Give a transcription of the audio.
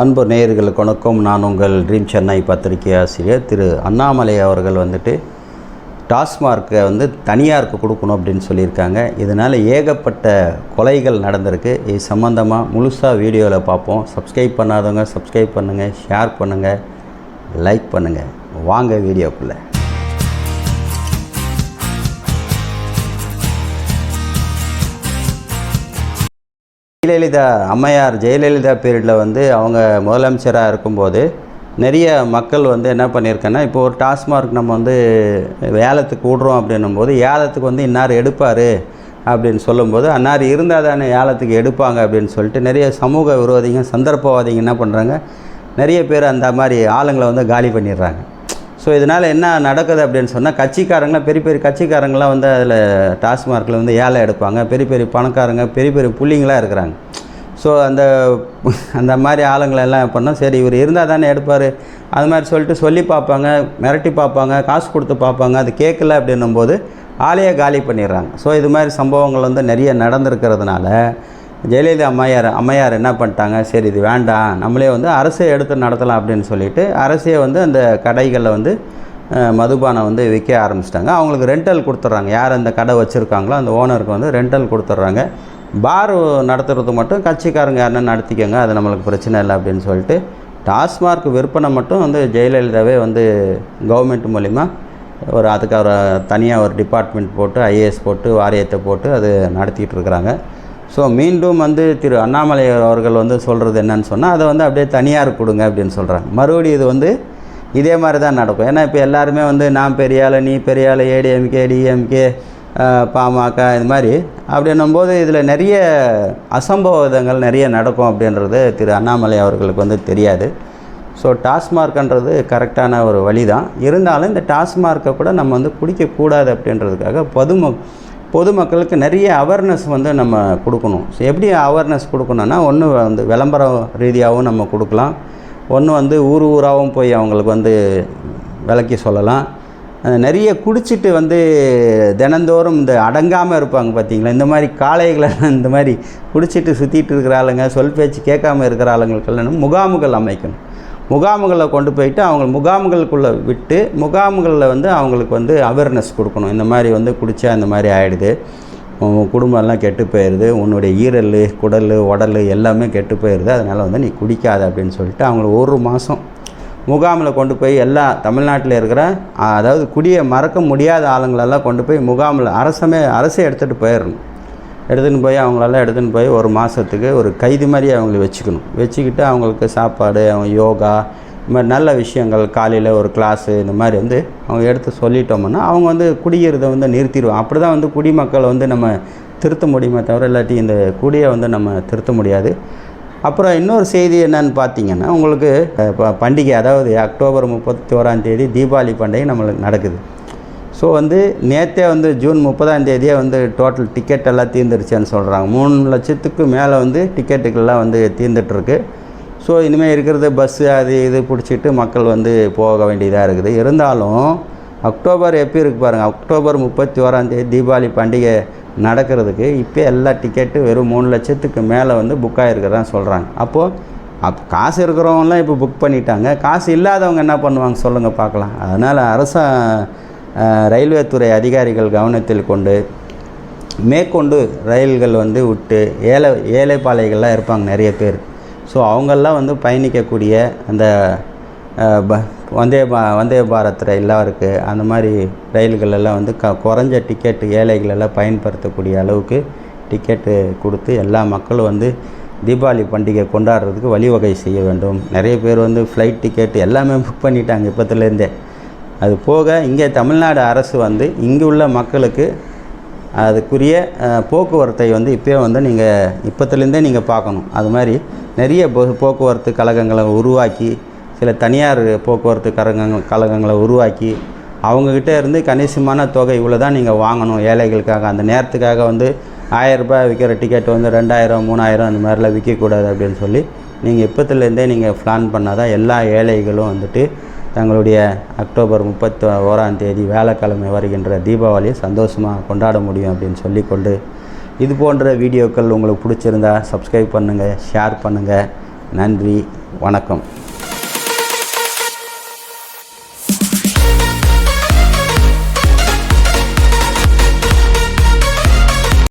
அன்பு நேயர்களுக்கு வணக்கம். நான் உங்கள் ட்ரீம் சென்னை பத்திரிகை ஆசிரியர் திரு அண்ணாமலை அவர்கள் வந்துட்டு டாஸ்மார்க்கை வந்து தனியாருக்கு கொடுக்கணும் அப்படின்னு சொல்லியிருக்காங்க. இதனால் ஏகப்பட்ட கொலைகள் நடந்திருக்கு. இது சம்மந்தமாக முழுசாக வீடியோவில் பார்ப்போம். சப்ஸ்கிரைப் பண்ணாதவங்க சப்ஸ்கிரைப் பண்ணுங்கள் ஷேர் பண்ணுங்கள் லைக் பண்ணுங்கள் வாங்க வீடியோக்குள்ளே. ஜெயலலிதா அம்மையார் ஜெயலலிதா பீரியடில் வந்து அவங்க முதலமைச்சராக இருக்கும்போது நிறைய மக்கள் வந்து என்ன பண்ணியிருக்கேன்னா இப்போ ஒரு டாஸ்மார்க் நம்ம வந்து ஏலத்துக்கு விடுறோம் அப்படின்னும் போது ஏலத்துக்கு வந்து இன்னார் எடுப்பார் அப்படின்னு சொல்லும்போது அன்னார் இருந்தால் தானே ஏலத்துக்கு எடுப்பாங்க அப்படின்னு சொல்லிட்டு நிறைய சமூக விரோதிங்க சந்தர்ப்பவாதிங்க என்ன பண்ணுறாங்க நிறைய பேர் அந்த மாதிரி ஆளுங்களை வந்து காலி பண்ணிடுறாங்க. ஸோ இதனால் என்ன நடக்குது அப்படின்னு சொன்னால் கட்சிக்காரங்களாம் பெரிய பெரிய கட்சிக்காரங்களாம் வந்து அதில் டாஸ்மார்க்கில் வந்து ஏழை எடுப்பாங்க. பெரிய பெரிய பணக்காரங்க பெரிய பெரிய புள்ளிங்களாக இருக்கிறாங்க. ஸோ அந்த அந்த மாதிரி ஆளுங்களெல்லாம் பண்ணால் சரி இவர் இருந்தால் தானே எடுப்பார். அது மாதிரி சொல்லிட்டு சொல்லி பார்ப்பாங்க மிரட்டி பார்ப்பாங்க காசு கொடுத்து பார்ப்பாங்க. அது கேட்கல அப்படின்னும் போது ஆளையே காலி பண்ணிடுறாங்க. ஸோ இது மாதிரி சம்பவங்கள் வந்து நிறைய நடந்திருக்கிறதுனால ஜெயலலிதா அம்மையார் அம்மையார் என்ன பண்ணிட்டாங்க? சரி இது வேண்டாம். நம்மளே வந்து அரசே எடுத்து நடத்தலாம் அப்படின்னு சொல்லிட்டு அரசே வந்து அந்த கடைகளில் வந்து மதுபானம் வந்து விற்க ஆரம்பிச்சிட்டாங்க. அவங்களுக்கு ரெண்டல் கொடுத்துட்றாங்க. யார் அந்த கடை வச்சுருக்காங்களோ அந்த ஓனருக்கு வந்து ரெண்டல் கொடுத்துட்றாங்க. பார் நடத்துறது மட்டும் கட்சிக்காரங்க யாருன்னா நடத்திக்கோங்க அது நம்மளுக்கு பிரச்சனை இல்லை அப்படின்னு சொல்லிட்டு டாஸ்மார்க் விற்பனை மட்டும் வந்து ஜெயலலிதாவே வந்து கவர்மெண்ட் மூலிமா ஒரு அதுக்கு ஒரு தனியாக ஒரு டிபார்ட்மெண்ட் போட்டு ஐஏஎஸ் போட்டு வாரியத்தை போட்டு அது நடத்திக்கிட்டு இருக்கிறாங்க. ஸோ மீண்டும் வந்து திரு அண்ணாமலை அவர்கள் வந்து சொல்கிறது என்னன்னு சொன்னால் அதை வந்து அப்படியே தனியார் கொடுங்க அப்படின்னு சொல்கிறாங்க மறுபடியும் இது வந்து இதே மாதிரி தான் நடக்கும். ஏன்னா இப்போ எல்லாருமே வந்து நான் பெரிய ஆள் நீ பெரிய ஆள் ஏடிஎம்கே டிஎம்கே பாமக இது மாதிரி அப்படின்னும்போது இதில் நிறைய அசம்பவிதங்கள் நிறைய நடக்கும் அப்படின்றது திரு அண்ணாமலை அவர்களுக்கு வந்து தெரியாது. ஸோ டாஸ்மார்க்ன்றது கரெக்டான ஒரு வழி தான் இருந்தாலும் இந்த டாஸ்மார்க்கை கூட நம்ம வந்து பிடிக்கக்கூடாது அப்படின்றதுக்காக பொதும பொதுமக்களுக்கு நிறைய அவேர்னஸ் வந்து நம்ம கொடுக்கணும். ஸோ எப்படி அவேர்னஸ் கொடுக்கணும்னா ஒன்று வந்து விளம்பரம் ரீதியாகவும் நம்ம கொடுக்கலாம். ஒன்று வந்து ஊர் ஊராகவும் போய் அவங்களுக்கு வந்து விளக்கி சொல்லலாம். நிறைய குடிச்சிட்டு வந்து தினந்தோறும் இந்த அடங்காமல் இருப்பாங்க பார்த்தீங்களா? இந்த மாதிரி காளைகளை இந்த மாதிரி குடிச்சிட்டு சுற்றிட்டு இருக்கிற ஆளுங்க சொல் பேச்சு கேட்காம இருக்கிற ஆளுங்களுக்கெல்லாம் முகாமுகள் அமைக்கணும். முகாம்களில் கொண்டு போயிட்டு அவங்க முகாம்களுக்குள்ளே விட்டு முகாம்களில் வந்து அவங்களுக்கு வந்து அவேர்னஸ் கொடுக்கணும். இந்த மாதிரி வந்து குடித்தா இந்த மாதிரி ஆகிடுது குடும்பம்லாம் கெட்டு போயிடுது உன்னுடைய ஈரல் குடல் உடல் எல்லாமே கெட்டு போயிடுது அதனால் வந்து நீ குடிக்காத அப்படின்னு சொல்லிட்டு அவங்கள ஒரு மாதம் முகாமில் கொண்டு போய் எல்லா தமிழ்நாட்டில் இருக்கிற அதாவது குடியை மறக்க முடியாத ஆளுங்களெல்லாம் கொண்டு போய் முகாமில் அரசமே அரசே எடுத்துகிட்டு போயிடணும். எடுத்துன்னு போய் அவங்களால எடுத்துன்னு போய் ஒரு மாதத்துக்கு ஒரு கைது மாதிரி அவங்களை வச்சுக்கணும். வச்சுக்கிட்டு அவங்களுக்கு சாப்பாடு அவங்க யோகா இந்த மாதிரி நல்ல விஷயங்கள் காலையில் ஒரு கிளாஸு இந்த மாதிரி வந்து அவங்க எடுத்து சொல்லிட்டோம்னா அவங்க வந்து குடிக்கிறத வந்து நிறுத்திடுவோம் அப்படி தான் வந்து குடிமக்களை வந்து நம்ம திருத்த முடியுமே தவிர இல்லாட்டி இந்த குடியை வந்து நம்ம திருத்த முடியாது. அப்புறம் இன்னொரு செய்தி என்னன்னு பார்த்தீங்கன்னா உங்களுக்கு ப- பண்டிகை அதாவது அக்டோபர் முப்பத்தி ஓராந்தேதி தீபாவளி பண்டிகை நம்மளுக்கு நடக்குது. ஸோ வந்து நேற்றே வந்து ஜூன் முப்பதாம் தேதியே வந்து டோட்டல் டிக்கெட் எல்லாம் தீர்ந்துருச்சுன்னு சொல்கிறாங்க மூணு லட்சத்துக்கு மேலே வந்து டிக்கெட்டுக்கெல்லாம் வந்து தீர்ந்துட்டுருக்கு. ஸோ இனிமேல் இருக்கிறது பஸ்ஸு அது இது பிடிச்சிட்டு மக்கள் வந்து போக வேண்டியதாக இருக்குது. இருந்தாலும் அக்டோபர் எப்படி இருக்கு பாருங்கள் அக்டோபர் முப்பத்தி ஓராம் தேதி தீபாவளி பண்டிகை நடக்கிறதுக்கு இப்போ எல்லா டிக்கெட்டு வெறும் மூணு லட்சத்துக்கு மேலே வந்து புக் ஆகிருக்கிறதான் சொல்கிறாங்க அப்போது அப் காசு இருக்கிறவங்களாம் இப்போ புக் பண்ணிட்டாங்க. காசு இல்லாதவங்க என்ன பண்ணுவாங்க சொல்லுங்கள் பார்க்கலாம். அதனால் அரசாங்க ரயில்வே துறை அதிகாரிகள் கவனத்தில் கொண்டு மேற்கொண்டு ரயில்கள் வந்து விட்டு ஏழை ஏழைப்பாளைகள்லாம் இருப்பாங்க நிறைய பேர். ஸோ அவங்கெல்லாம் வந்து பயணிக்கக்கூடிய அந்த ப வந்தே பா வந்தே பாரத் ரயில்லாம் இருக்குது அந்த மாதிரி ரயில்கள் எல்லாம் வந்து க குறைஞ்ச டிக்கெட்டு ஏழைகளெல்லாம் பயன்படுத்தக்கூடிய அளவுக்கு டிக்கெட்டு கொடுத்து எல்லா மக்களும் வந்து தீபாவளி பண்டிகை கொண்டாடுறதுக்கு வழிவகை செய்ய வேண்டும். நிறைய பேர் வந்து ஃப்ளைட் டிக்கெட் எல்லாமே புக் பண்ணிட்டாங்க இப்போத்துலேருந்தே. அது போக இங்கே தமிழ்நாடு அரசு வந்து இங்கே உள்ள மக்களுக்கு அதுக்குரிய போக்குவரத்தை வந்து இப்போயே வந்து நீங்கள் இப்போத்துலேருந்தே நீங்கள் பார்க்கணும். அது மாதிரி நிறைய போ போக்குவரத்து கழகங்களை உருவாக்கி சில தனியார் போக்குவரத்து கழகங்கள் கழகங்களை உருவாக்கி அவங்கக்கிட்ட இருந்து கணிசமான தொகை இவ்வளோ தான் நீங்கள் வாங்கணும். ஏழைகளுக்காக அந்த நேரத்துக்காக வந்து ஆயரரூபா விற்கிற டிக்கெட் வந்து ரெண்டாயிரம் மூணாயிரம் அந்த மாதிரிலாம் விற்கக்கூடாது அப்படின்னு சொல்லி நீங்கள் இப்போத்துலேருந்தே நீங்கள் பிளான் பண்ணால் தான் எல்லா ஏழைகளும் வந்துட்டு தங்களுடைய அக்டோபர் முப்பத்தி ஓராம் தேதி வேலைக்கிழமை வருகின்ற தீபாவளியை சந்தோஷமாக கொண்டாட முடியும் அப்படின்னு சொல்லிக்கொண்டு இது போன்ற வீடியோக்கள் உங்களுக்கு பிடிச்சிருந்தா சப்ஸ்கிரைப் பண்ணுங்கள் ஷேர் பண்ணுங்கள் நன்றி வணக்கம்.